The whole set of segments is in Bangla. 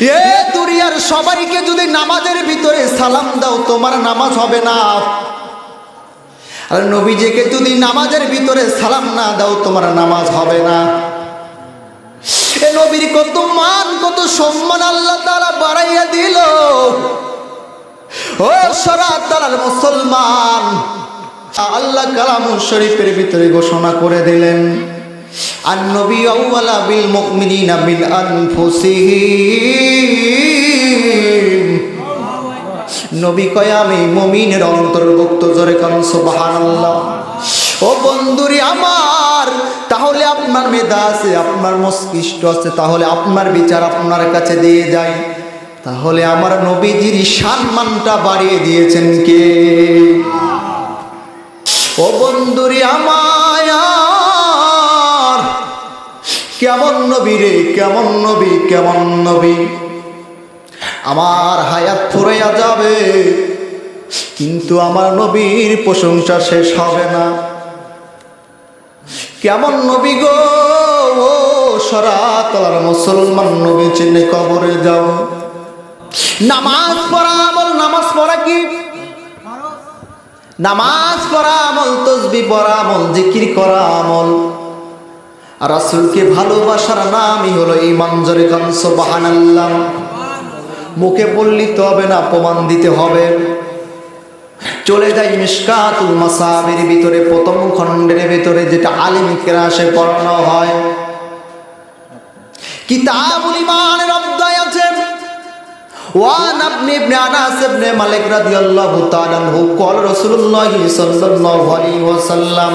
এ দুনিয়ার সবাইকে যদি নামাজের ভিতরে সালাম দাও, তোমার নামাজ হবে না। আর নবীজিকে যদি নামাজের ভিতরে সালাম না দাও, তোমার নামাজ হবে না। এ নবীর কত মান, কত সম্মান আল্লাহ তারা বাড়াইয়া দিল। ও সরাত তালার মুসলমান, আল্লাহ কালাম শরীফের ভিতরে ঘোষণা করে দিলেন। আর নবী আউ্বালা বিল মুমিনিনা বিল আনফুসিহিম। নবী কয়, আমি মমিনের অন্তর্ভুক্ত, জোরে কারণ সুবহানাল্লাহ। ও বন্ধুরি আমার, তাহলে আপনার মেধা আছে, আপনার মস্তিষ্ক আছে, তাহলে আপনার বিচার আপনার কাছে দিয়ে যায় তাহলে আমার নবীজির সম্মানটা বাড়িয়ে দিয়েছেন কে? ও বন্ধুরি আমার কেমন নবী রে, কেমন নবী কেমন নবী? আমার হায়াত ফুরাইয়া যাবে, কিন্তু আমার নবীর প্রশংসা শেষ হবে না। কেমন নবী গো? ও সরাতলার মুসলমান নবী চিনে কবরে যাও। নামাজ পড়া আমল, নামাজ পড়া কি? নামাজ পড়া আমল, তসবি পড়া আমল, জিকির করা আমল। রাসুলকে ভালোবাসার নামই হলো এই মঞ্জরে কংস বাহানাল্লাম মুখে বললি তো হবে না, প্রমাণ দিতে হবে। চলে যাই মিসকাতুল মাসাবের ভিতরে, প্রথম খণ্ডের ভিতরে, যেটা আলিম কেরাসে পড়ানো হয়। কিতাবুল ইমানের অধ্যায় আছে। ওয়ান আপনি আনাস ইবনে মালিক রাদিয়াল্লাহু তাআলা হু কল সাল্লাল্লাহু আলাইহি ওয়াসাল্লাম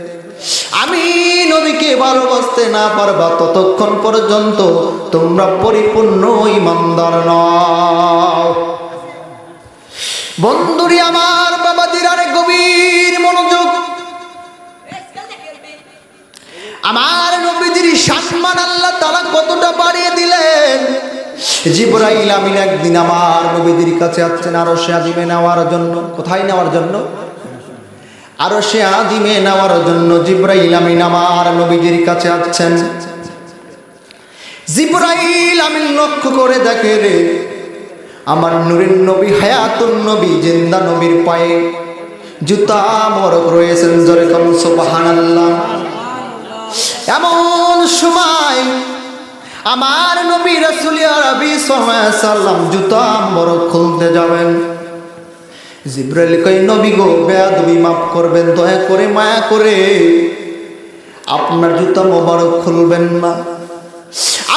আমি নবীকে ভালোবাসতে না পারবা ততক্ষণ পর্যন্ত তোমরা পরিপূর্ণ ইমানদার নও। বন্ধুরি, আমার বাবা দিরারে গভীর মনোযোগ। আমার নবীজির সম্মান আল্লাহ তারা কতটা বাড়িয়ে দিলেন। জিব্রাইল আমিন একদিন আমার নবীদের কাছে আসছেন আরও সে আদিমে নেওয়ার জন্য। কোথায় নেওয়ার জন্য? আরও সে আদিমে নেওয়ার জন্য জিব্রাইল আমিন আমার নবীজির কাছে আসছেন। জিব্রাইল আমিন লক্ষ্য করে দেখে রে, আমার নুরের নবী, হায়াতুন নবী, জিন্দা নবীর পায়ে জুতা মরক রয়েছেন জোরে কম সুবহানাল্লাহ। এমন সময় আমার নবী রাসূল আরবি সাল্লাম জুতা মরক খুলতে যাবেন। জিব্রাইল কই নবী গো, বেয়াদবি মাফ করবেন, দয়া করে, মায়া করে। আপনার জুতা মোবারক খুলবেন না।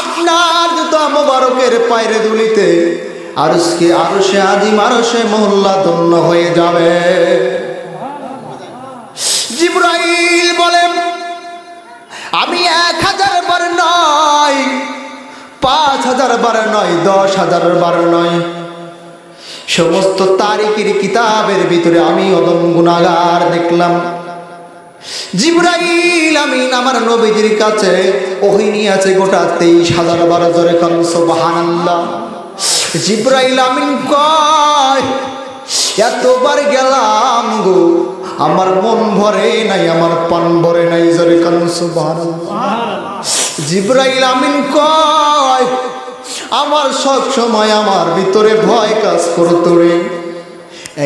আপনার জুতা মোবারকের পায়রে দুলিতে আরসকে আরসে আদিম আরসে মহল্লা ধন্য হয়ে যাবে। জিব্রাইল বলেন আমি এক হাজার বার নয়, পাঁচ হাজার বার নয়, দশ হাজার বার নয়। সমস্ত তারিখের কিতাবের ভিতরে আমি অদম গুণাগার দেখলাম। জিব্রাইল আমিন আমার নবীজির কাছে ওহিনী আছে গোটা তেইশ হাজার বারো জোরে কান, সুবহানাল্লাহ। জিব্রাইল আমিন কয়, এতবার গেলাম গো, আমার মন ভরে নাই, আমার পান ভরে নাই জোরে কান, সুবহানাল্লাহ। জিব্রাইল আমিন কয় আমার সব সময় আমার ভিতরে ভয় কাজ করতো রে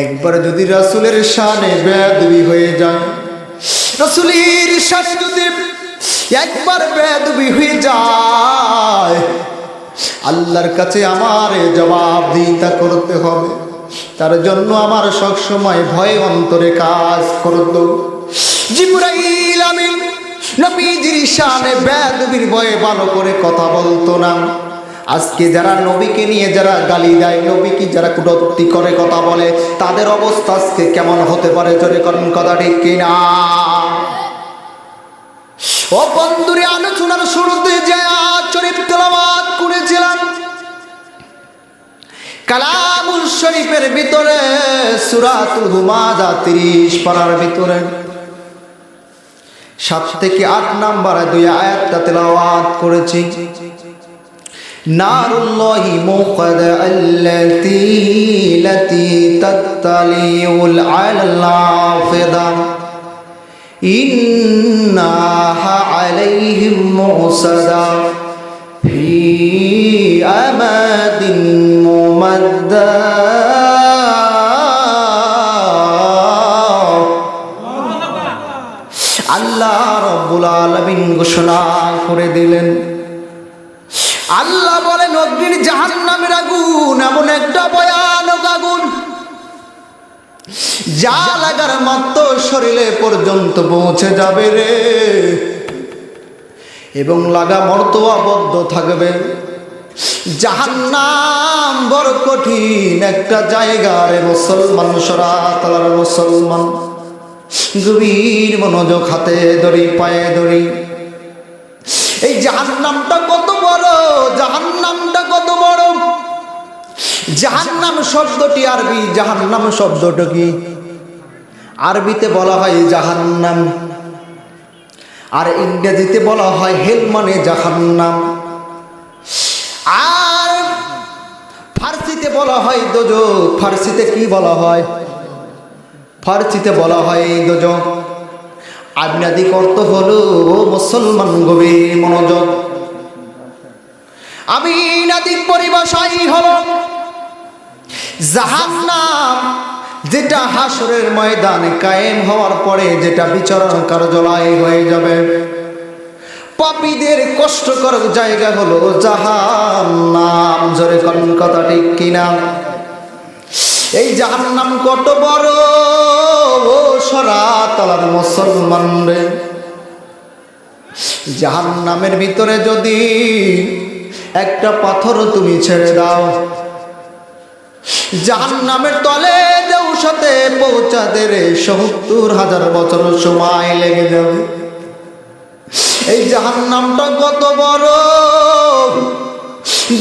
একবার যদি রাসুলের শানে বেদবি হয়ে যায়, রাসুলের শানে যদি একবার বেদবি হয়ে যায়, আল্লাহর কাছে আমার জবাব দিতা করতে হবে। তার জন্য আমার সব সময় ভয় অন্তরে কাজ করত জিব্রাইল আমিন নবীজির শানে বেদবির ভয়ে ভালো করে কথা বলতো না। আজকে যারা নবীকে নিয়ে যারা গালি দেয়, নবীকে যারা কুটত্তি করে কথা বলে, তাদের অবস্থা আজকে কেমন হতে পারে? জোরে করেন কথা ঠিক কিনা? ও বন্ধুরে, আলোচনার শুরুতে যে চরিত্র তেলাবাদ করেছিলাম, কালামুল শরীফের ভিতরে সুরাতুল হুমাদা তিরিশ পারার ভিতরে সাত থেকে আট নাম্বার দুই আয়াতটা তেলাওয়াত করেছি। নারুল্লাহি মুকাদ আল্লাতি লাতি তাত্তালিউল আলাল আফিদা ইন্নাহা আলাইহিম মুসাদা ফি আমাদিন মুমাদ্দা আল্লাহ রব্বুল আলামিন ঘোষণা করে দিলেন আল্লাহ অগ্নির জাহান্নামের আগুন, এমন একটা ভয়ানক আগুন। যা লাগার মাত্র শরীরে পর্যন্ত পৌঁছে যাবে রে। এবং লাগা মর্তবাবদ্ধ থাকবে। জাহান্নাম বড় কঠিন একটা জায়গা রে মুসলমান সরা তালার মুসলমান। গভীর মনোযোগ হাতে ধরি, পায়ে ধরি। এই জাহান্নামটা কত বড় কত বড়? জাহান্নাম শব্দটি আরবি, জাহান্নাম শব্দটা কি? আরবিতে বলা হয় জাহান্নাম। আর ইংরেজিতে বলা হয় হেল মানে জাহান্নাম। আর ফার্সিতে বলা হয় দোজক ফার্সিতে কি বলা হয়? ফার্সিতে বলা হয় দোজক আবিনাদিক অর্থ হলো মুসলমান গভীর মনোযোগ। আবিনাদিক পরিভাষাই হলো জাহান্নাম, যেটা হাসরের ময়দানে কায়েম হওয়ার পরে যেটা বিচরণ কার্যালয় হয়ে যাবে। পাপীদের কষ্টকর জায়গা হলো জাহান্নাম, জোরে কোন কথা ঠিক কিনা? এই জাহান্নাম কত বড়? ও সরা তলার মুসলমান রে জাহান্নামের ভিতরে যদি একটা পাথর তুমি ছেড়ে দাও। জাহান্নামের তলে দেও সাথে পৌঁছাতে রে, সত্তর হাজার বছর সময় লেগে যাবে। এই জাহান্নামটা কত বড়?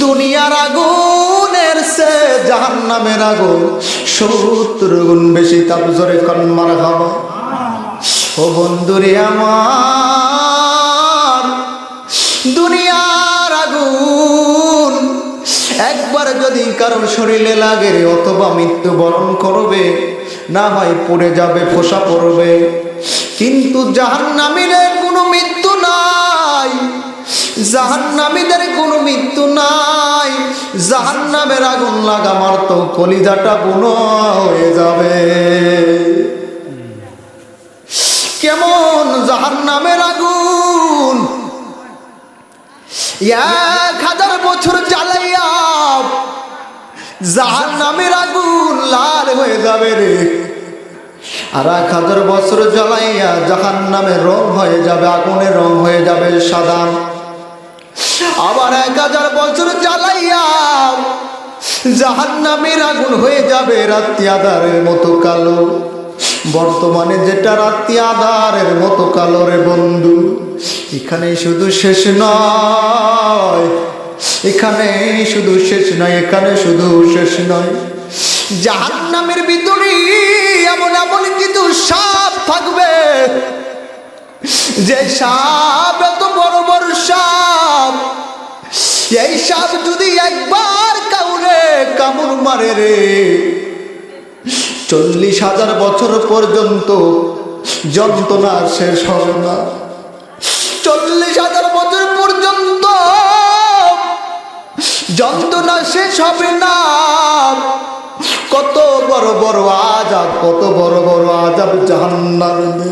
দুনিয়ার আগুনের সে জাহান্নামের আগুন, সত্তর গুণ বেশি তাপ জোরে কন্মার খাব ও বন্ধুরে আমার, দুনিয়ার একবার যদি কারোর শরীরে লাগে অথবা মৃত্যু বরণ করবে, না হয় পড়ে যাবে, ফোসা পড়বে। কিন্তু জাহান্নামীদের কোনো মৃত্যু নাই। জাহান্নামীদের কোনো মৃত্যু নাই। জাহান্নামের আগুন লাগা মারত, কলিজাটা বুনো হয়ে যাবে। কেমন জাহান্নামের আগুন? এক হাজার বছর জ্বালাইয়া জাহান্নামের আগুন লাল হয়ে যাবে রে। আর এক হাজার বছর জ্বালাইয়া জাহান নামের রং হয়ে যাবে, আগুনের রং হয়ে যাবে সাদা। আবার এক হাজার বছর জ্বালাইয়া জাহান নামের আগুন হয়ে যাবে রাত্রি আধারের মতো কালো। বর্তমানে যেটা রাত্রি আধারের মতো কালো রে বন্ধু এখানে শুধু শেষ নয় এখানে শুধু শেষ নয়, এখানে শুধু শেষ নয়। জাহান নামের ভিতরে এমন এমন কিছু সাপ থাকবে, যে সাপ এত বড় বড় সাপ, এই সাপ যদি একবার কাউরে কামড় মারে রে চল্লিশ হাজার বছর পর্যন্ত যন্ত্রণা শেষ হবে না। চল্লিশ হাজার বছর পর্যন্ত যন্ত্রণা শেষ হবে না। কত বড় বড় আজাব কত বড় বড় আজাব জাহান্নামে।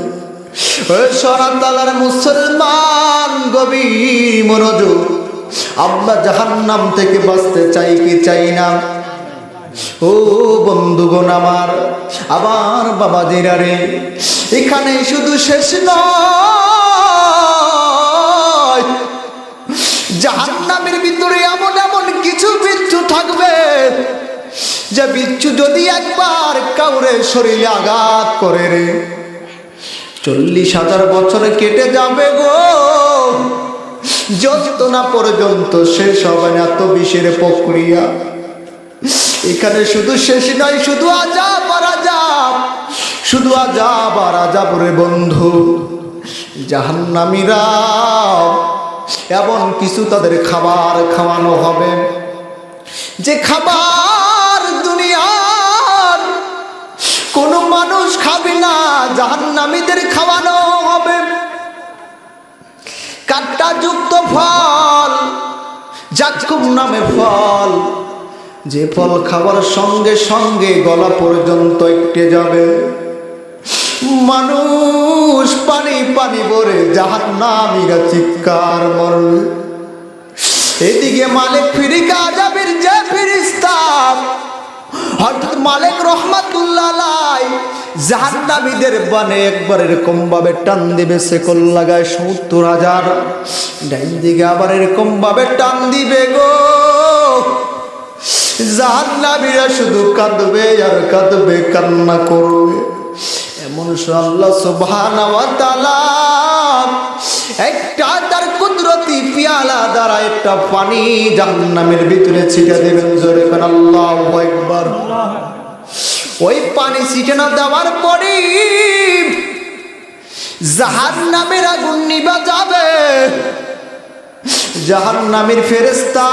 সরাতালার মুসলমান গভীর মনোযোগ, আমরা জাহান্নাম থেকে বাঁচতে চাই কি চাই না? ও বন্ধুগণ আমার, আবার বাবা জিরারে এখানে শুধু শেষ নয়। ভিতরে এমন এমন কিছু বিচ্ছু থাকবে, যে বিচ্ছু যদি একবার কাউরে শরীরে আঘাত করে রে, চল্লিশ হাজার বছরে কেটে যাবে গো। যত না পর্যন্ত শেষ হবে না এত বিষের প্রক্রিয়া। এখানে শুধু শেষ নয়, শুধু আজাব আর আজাব। শুধু আজাব আর আজাব রে বন্ধু। জাহান্নামীরা, এমন কিছু তাদের খাবার খাওয়ানো হবে। যে খাবার দুনিয়ার কোন মানুষ খাবে না, জাহান্নামীদের খাওয়ানো হবে। কাঁটাযুক্ত ফল, জাকুম নামে ফল। যে ফল খাবার সঙ্গে সঙ্গে গলা পর্যন্ত একটে যাবে। মানুষ পানি পানি ভরে জাহান্নামীরা চিৎকার মরবে। এদিকে মালিক ফিরিকা যাবির যে ফিরিস্তা, হঠাৎ মালিক রহমাতুল্লাহ জাহান্নামীদের বানে একবার এরকম ভাবে টান দিবে, সে কল লাগায় সত্তর হাজার। ডাইন দিকে আবার এরকম ভাবে টান দিবে গো। জাহান্নামীরা শুধু কাঁদবে আর কাঁদবে, কান্না করবে। এমন আল্লাহ তাআলা। একটা তার কুদরতি পিয়ালা দ্বারা একটা পানি জাহান্নামের ভিতরে ছিটে দেবেন, জোরে আল্লাহু আকবার। ওই পানি ছিটানো দেওয়ার পরে জাহান্নামের আগুন নিবা যাবে। জাহান্নামের ফেরেশতা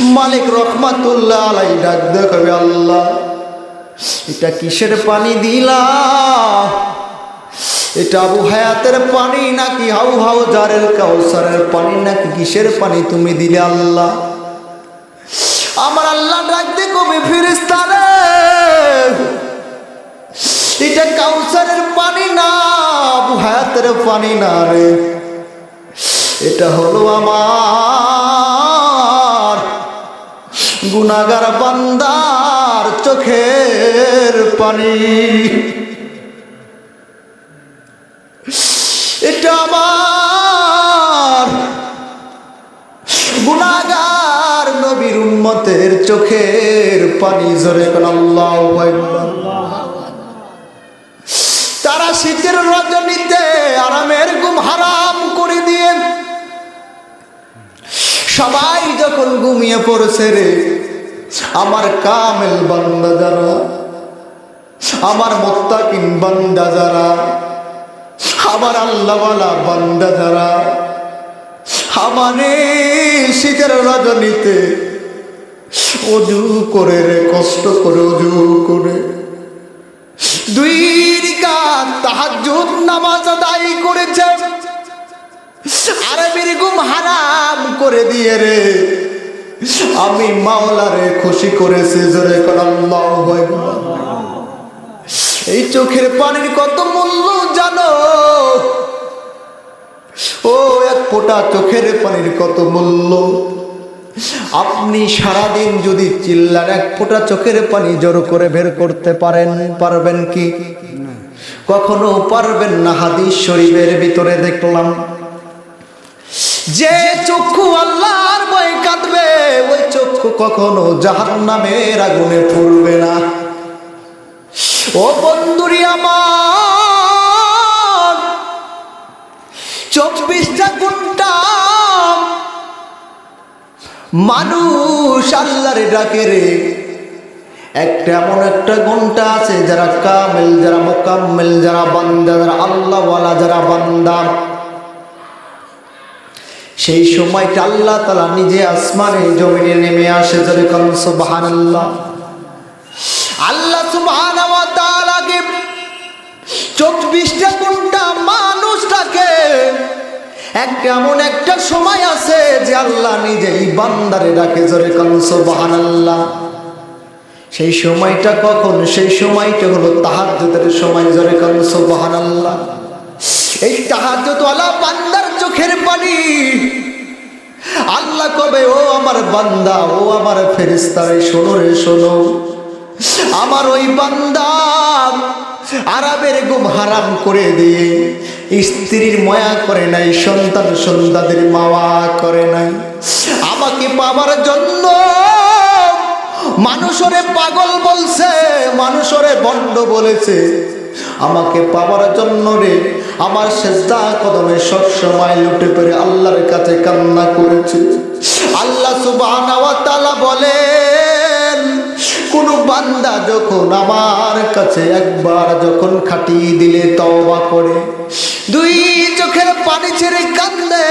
মালিক রহমাতুল্লাহ আলাই ডাক দেখাবে আল্লাহ। এটা কিসের পানি দিলা? এটা আবু হায়াতের পানি নাকি হাউ হাউ জারের কাউসারের পানি নাকি কিসের পানি তুমি দিলে আল্লাহ? আমার আল্লাহ ডাকতে কবি ফিরিস্তারে এটা কাউসারের পানি না, আবু হায়াতের পানি না রে। এটা হলো আমার গুনাগার বান্দার চোখের পানি। এটা আমার গুনাগার নবীর উম্মতের চোখের পানি, জোরে তারা শীতের রজনীতে আরামের ঘুম হারাম করে দিয়ে সবাই যখন ঘুমিয়ে পড়ছে রে আমার কামেল বান্দা যারা, আমার মোত্তাকিন বান্দা যারা, আমার আল্লাহওয়ালা বান্দা যারা, আমার শীতের রজনীতে অজু করে রে, কষ্ট করে অজু করে। দুই রিকাত তাহাজ্জুদ নামাজ আদায় করেছে। আরবির ঘুম হারাম করে দিয়ে রে আমি মাওলারে খুশি করেছি, জোরে এই চোখের পানির কত মূল্য জানো? ও, এক ফোঁটা চোখের পানির কত মূল্য? আপনি সারাদিন যদি চিল্লার এক ফোঁটা চোখের পানি জোর করে বের করতে পারেন, পারবেন কি? কখনো পারবেন না হাদিস শরীফের ভিতরে দেখলাম। যে চক্ষু আল্লাহর কাঁদবে ওই কখনো জাহান্নামের আগুনে পড়বে না। ও বন্ধুরি আমার, চব্বিশটা ঘণ্টা মানুষ আল্লাহরে ডাকে রে। একটা এমন একটা ঘণ্টা আছে যারা কামেল, যারা মোকাম্মেল, যারা বান্দা, যারা আল্লাহওয়ালা, যারা বান্দা। সেই সময়টা আল্লাহ তালা নিজে আসমানে জমিনে নেমে আসে যারা কংস বাহান আল্লাহ আল্লাহ তাআলাকে চব্বিশটা ঘণ্টা মানুষটাকে একটা এমন একটা সময় আছে যে আল্লাহ নিজেই বান্দারে ডাকে জোরে কনস বাহান আল্লাহ সেই সময়টা কখন? সেই সময়টা হলো তাহাজ্জুদের সময়, জোরে কনস বাহান আল্লাহ এই তাহাজ্জুদ ওয়ালা বান্দার চোখের পানি। আল্লাহ কবে, ও আমার বান্দা, ও আমার ফেরেস্তারে শোনো রে, শোনো। আমার ওই বান্দা আরবের গুম হারাম করে দিয়ে, স্ত্রীর মায়া করে নাই, সন্তান সন্তানদের মাওয়া করে নাই। আমাকে পাবার জন্য মানুষরে পাগল বলছে, মানুষরে বন্ড বলেছে। আমাকে পাওয়ার জন্য রে, আমার সেজদা কদমে সব সময় লুটে পড়ে আল্লাহর কাছে কান্না করেছে। আল্লাহ তাআলা বলে কোন বান্দা যখন আমার কাছে একবার যখন দিলে তওবা করে, দুই চোখের পানি ছেড়ে কান্দে,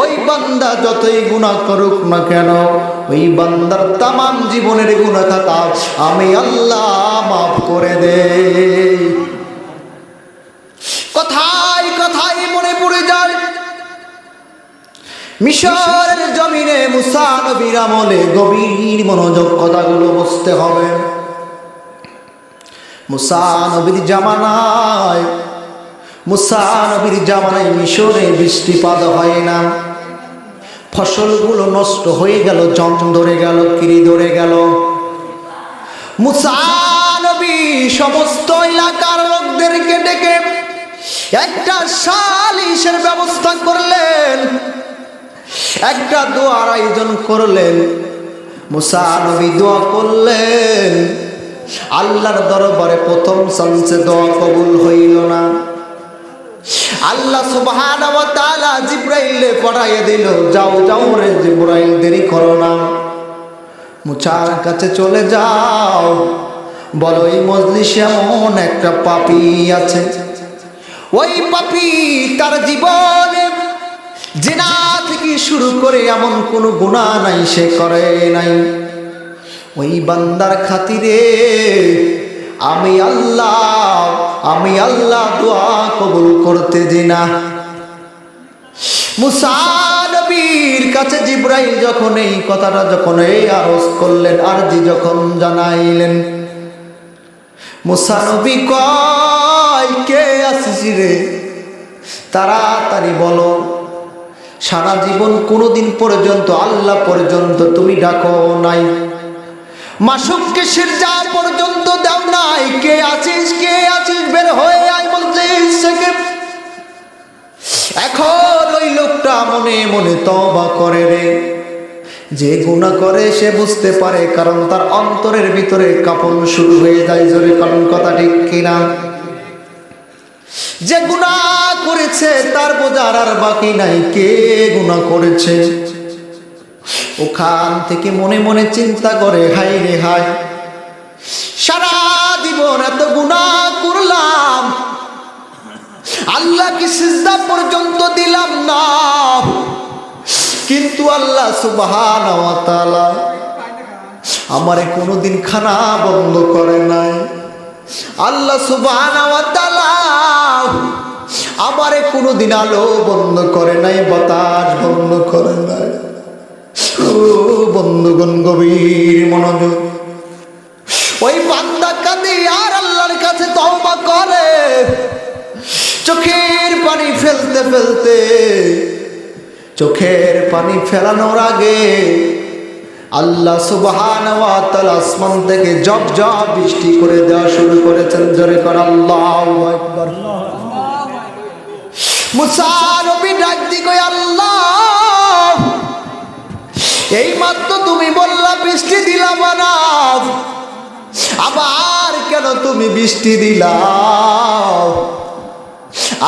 ওই বান্দা যতই গুণা করুক না কেন, ওই বান্দার তামাম জীবনের গুণা খাতা আমি আল্লাহ মাফ করে দে। কথায় কথায় মনে পড়ে যায়। মিশরের জমিনে মুসা নবীর আমলে গভীর মনোযোগ কথাগুলো বুঝতে হবে। মুসা নবীর জামানায়, মুসা নবীর জামানায় মিশরে বৃষ্টিপাত হয় না। ফসলগুলো নষ্ট হয়ে গেল জম ধরে গেল, কিরি ধরে গেল। মুসা নবী সমস্ত এলাকার ডেকে একটা সালিশের ব্যবস্থা করলেন, একটা দোয়ার আয়োজন করলেন, মুসা নবী দোয়া করলেন, আল্লাহর দরবারে প্রথম চান্সে দোয়া কবুল হইল না। আল্লাহ সুবহানাহু ওয়া তাআলা জিব্রাইলে পাঠিয়ে দিল, যাও যাও রে জিব্রাইল, দেরি করো না। মুচার কাছে চলে যাও। বলো, এই মজলিসে এমন একটা পাপি আছে ওই পাপি তার জীবনে জেনা থেকে শুরু করে এমন কোনো গুণা নাই, সে করে নাই। ওই বান্দার খাতিরে আমি আল্লাহ আমি আল্লাহ দোয়া কবুল করতে দিই না মুসানবীর কাছে জিব্রাইল যখন এই কথাটা যখন এই আরজ করলেন, আরজি যখন জানাইলেন মুসানবী কয় কে আসিস রে? তাড়াতাড়ি বলো। সারা জীবন কোনোদিন পর্যন্ত, আল্লাহ পর্যন্ত তুমি ডাকো নাই। মাসুককে সিরজা পর্যন্ত দাও নাই। কে আছিস কে আছিস? বের হয়ে মজলিস থেকে এখন ওই লোকটা মনে মনে তবা করে রে। যে গুণা করে সে বুঝতে পারে, কারণ তার অন্তরের ভিতরে কাপন শুরু হয়ে যায়। জোরে কারণ কথা ঠিক কিনা? যে গুণা করেছে তার বোঝার আর বাকি নাই। কে গুণা করেছে? ওখান থেকে মনে মনে চিন্তা করে হাই রে হাই সারা জীবন এত গুণা করলাম। আল্লাহ কি সিজদা পর্যন্ত দিলাম না। কিন্তু আল্লাহ সুবহান আমারে কোনোদিন খানা বন্ধ করে নাই। আল্লাহ সুবহান আমারে কোনোদিন আলো বন্ধ করে নাই, বাতাস বন্ধ করে নাই। বন্ধুগণ, গভীর মনোযোগ। ওই বান্দা কাঁদে আর আল্লাহর কাছে তওবা করে। চোখের পানি ফেলতে ফেলতে, চোখের পানি ফেলানোর আগে আল্লাহ সুবহান আসমান থেকে জব জব বৃষ্টি করে দেওয়া শুরু করেছেন। জোরে কর আল্লাহু আকবার। মুসা নবী ডাক কই আল্লাহ, এই মাত্র তুমি বললা বৃষ্টি দিলাম না আবার কেন তুমি বৃষ্টি দিলা?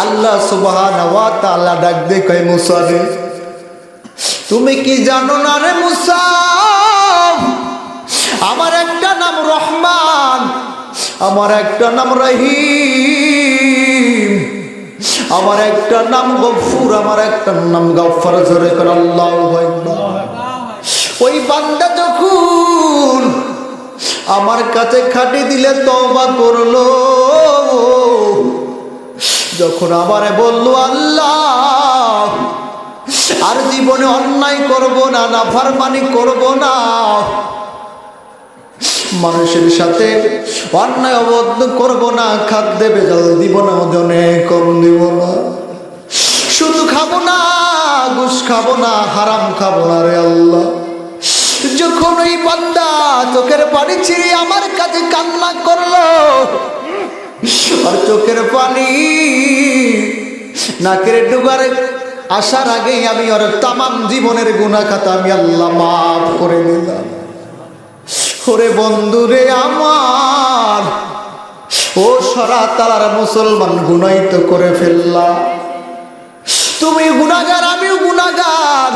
আল্লাহ সুবহান ওয়া তাআলা ডাক দে মুসা রে তুমি কি জানো না রে মুসা? আমার একটা নাম রহমান, আমার একটা নাম রহিম, আমার একটা নাম গফুর, আমার একটা নাম গফার জোরে করে আল্লাহ ওই বান্দা যখন আমার কাছে খাটি দিলে তবা করল, যখন আমারে বলল, আল্লাহ আর জীবনে অন্যায় করব না নাফার মানি করব না। মানুষের সাথে অন্যায় অবদ্ধ করব না, খাদ্যে বেজাল দিব না, ওজনে কম দিব না। শুধু খাব না, ঘুষ খাব না, হারাম খাব না রে আল্লাহ। যখন ওই বান্দা চোখের পানি ছিঁড়ে আমার কাছে কান্না করল, আর চোখের পানি নাকের ডুবারে আসার আগেই আমি ওর তামাম জীবনের গুণা খাতা আমি আল্লাহ মাফ করে দিলাম। ওরে বন্ধুরে আমার, ও সরা তালার মুসলমান গুনাইত করে ফেললাম। তুমি গুণাগার আমিও গুণাগার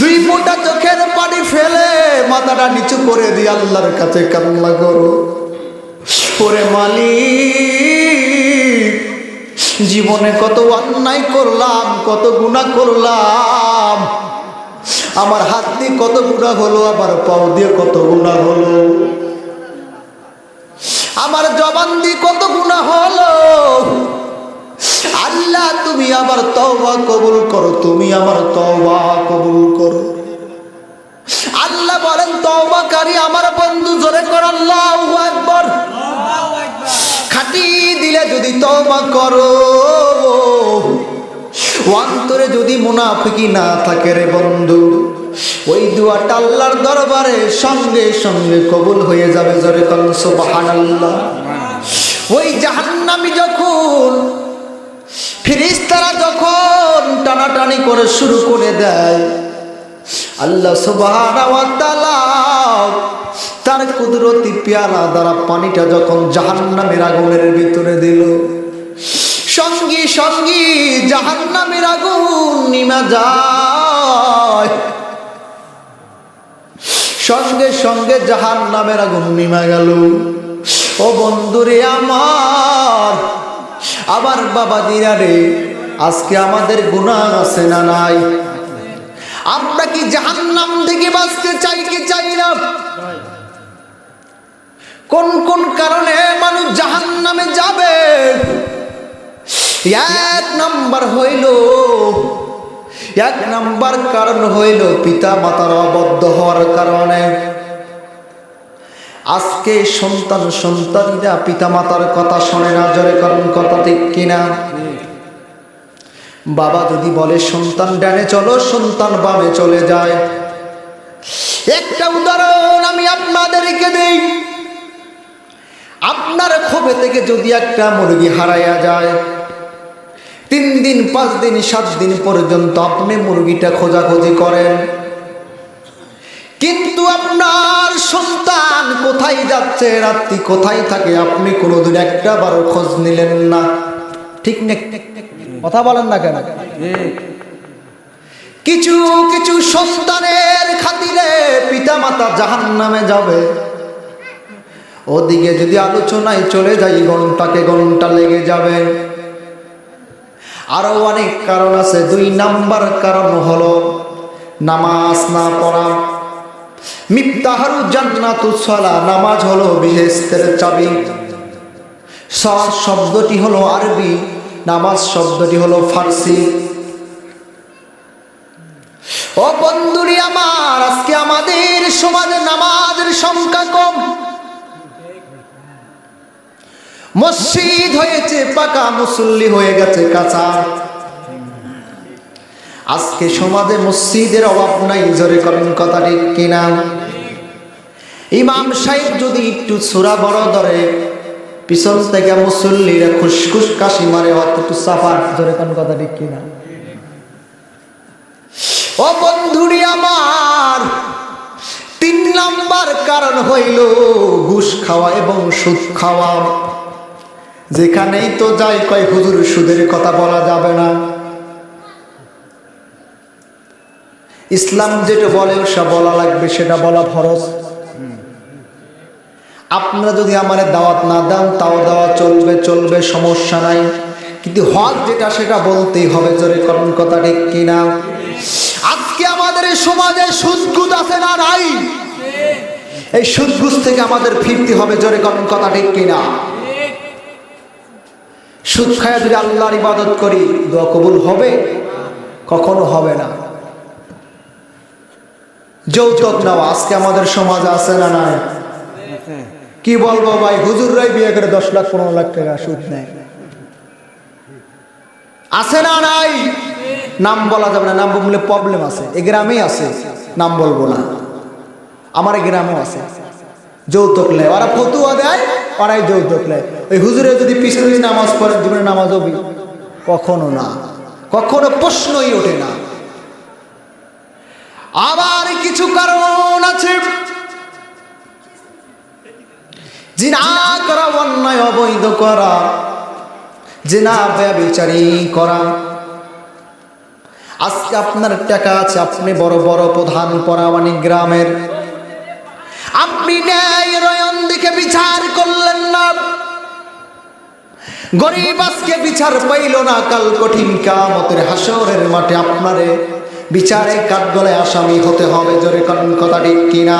দুই মোটা চোখের পানি ফেলে মাথাটা নিচু করে দিয়ে আল্লাহর কাছে কান্না করো। ওরে মালিক জীবনে কত অন্যায় করলাম, কত গুণা করলাম। আমার হাত দিয়ে কত গুণা হলো, আমার পাও দিয়ে কত গুণা হলো। আমার জবান দিয়ে কত গুণা হলো। আল্লাহ, তুমি আমার তওবা কবুল করো, তুমি আমার তওবা কবুল করো। আল্লাহ বলেন, তওবাকারী আমার বন্ধু, জোরে কর আল্লাহু আকবার। দিলে যদি তওবা করো। অন্তরে যদি মুনাফিকি না থাকে রে বন্ধু, ওই দুয়াটা আল্লাহর দরবারে সঙ্গে সঙ্গে কবুল হয়ে যাবে জোরে সুবহানাল্লাহ। ওই জাহান্নামী যখন ফিরিস্তারা যখন টানাটানি করে শুরু করে দেয়, আল্লাহ সুবহানাহু ওয়া তাআলা তার কুদরতি পেয়ালা দ্বারা পানিটা যখন জাহান্নামের আগুনের ভিতরে দিল, সঙ্গী সঙ্গী, জাহান্নামের আগুন নিমা যায়। সঙ্গে সঙ্গে জাহান্নামের আগুন নিমা গেল। ও বন্ধুরে আমার আবার বাবা দিরারে আজকে আমাদের গুণা আছে না নাই? আমরা কি জাহান্নাম থেকে বাঁচতে চাই কি চাই না? কোন কোন কারণে মানুষ জাহান নামে যাবে? এক নাম্বার হইল, এক নাম্বার কারণ হইল পিতা মাতার অবদ্ধ হওয়ার কারণে। আজকে সন্তান সন্তানীরা পিতা মাতার কথা শোনে না, জোরে কারণ কথা ঠিক কিনা? বাবা যদি বলে, সন্তান ডানে চলো, সন্তান বামে চলে যায়। একটা উদাহরণ আমি আপনাদেরকে দিই। আপনার ক্ষোভে থেকে যদি একটা মুরগি হারাইয়া যায়, তিন দিন, পাঁচ দিন, সাত দিন পর্যন্ত আপনি মুরগিটা খোঁজাখুঁজি করেন। কিন্তু আপনার সন্তান কোথায় যাচ্ছে, রাত্রি কোথায় থাকে, আপনি কোনোদিন একটা বারো খোঁজ নিলেন না। ঠিক কথা বলেন না কেন? কিছু কিছু সন্তানের খাতিরে পিতা মাতা জাহান নামে যাবে। ওদিকে যদি আলোচনায় চলে যাই, ঘন্টাকে ঘণ্টা লেগে যাবে। আরও অনেক কারণ আছে। দুই নাম্বার কারণ হলো নামাজ না পড়া। মিফতাহারু জান্নাতু সালা, নামাজ হলো বিহেস্তের চাবি। শব্দটি হলো আরবি, নামাজ শব্দটি হলো ফার্সি। ও বন্ধুরি আমার, আজকে আমাদের সমাজে নামাজের সংখ্যা কম। মসজিদ হয়েছে পাকা, মুসল্লি হয়ে গেছে কাঁচা। আজকে সমাজে মসজিদের অভাব নাই, জোরে করেন কথা ঠিক কিনা? ইমাম সাহেব যদি একটু সুরা বড় ধরে, পিছন থেকে মুসল্লিরা খুসখুস কাশি মারে অত একটু সাফার, জোরে করেন কথা ঠিক কিনা? ও বন্ধুরি আমার, তিন নাম্বার কারণ হইল ঘুষ খাওয়া এবং সুদ খাওয়া। যেখানেই তো যাই কয়, হুজুর, সুদের কথা বলা যাবে না। ইসলাম যেটা বলে ওসা বলা লাগবে, সেটা বলা ফরজ। আপনারা যদি আমার দাওয়াত না দেন, তাও দেওয়া চলবে চলবে, সমস্যা নাই। কিন্তু হক যেটা, সেটা বলতেই হবে, জোরে করুন কথা ঠিক কিনা? আজকে আমাদের এই সমাজে সুদগুদ আছে না নাই? এই সুদগুজ থেকে আমাদের ফিরতে হবে, জোরে করুন কথা ঠিক কিনা? সুদ খায় যদি আল্লাহর ইবাদত করি, দোয়া কবুল হবে? কখনো হবে না। যৌতুক নেওয়া আজকে আমাদের সমাজ আছে না নাই? কি বলব ভাই, হুজুররাই বিয়ে করে দশ লাখ, পনেরো লাখ টাকা সুদ নেয়। আছে না নাই? নাম বলা যাবে না, নাম বললে প্রবলেম আছে। এ গ্রামেই আছে, নাম বলব না। আমার গ্রামেও আছে। যৌতুক নেয়। ওরা ফতুয়া দেয়, ওরাই যৌতুক নেয়। ওই হুজুরে যদি পিছনে নামাজ পড়ে, জীবনে নামাজ হবি? কখনো না। কখনো প্রশ্নই ওঠে না। আবার কিছু কারণ আছে। জিনা করা, অন্যায় অবৈধ করা। জিনা ব্যবিচারী করা। আজকে আপনার টাকা আছে, আপনি বড় বড় প্রধান পরামানি গ্রামের। আপনি ন্যায় রয়ন দিকে বিচার করলেন না। গরিব আজকে বিচার পাইল না, কাল কঠিন কামতের হাসরের মাঠে আপনারে বিচারে কাঠগলায় আসামি হতে হবে। জোরে কারণ কথা ঠিক কিনা?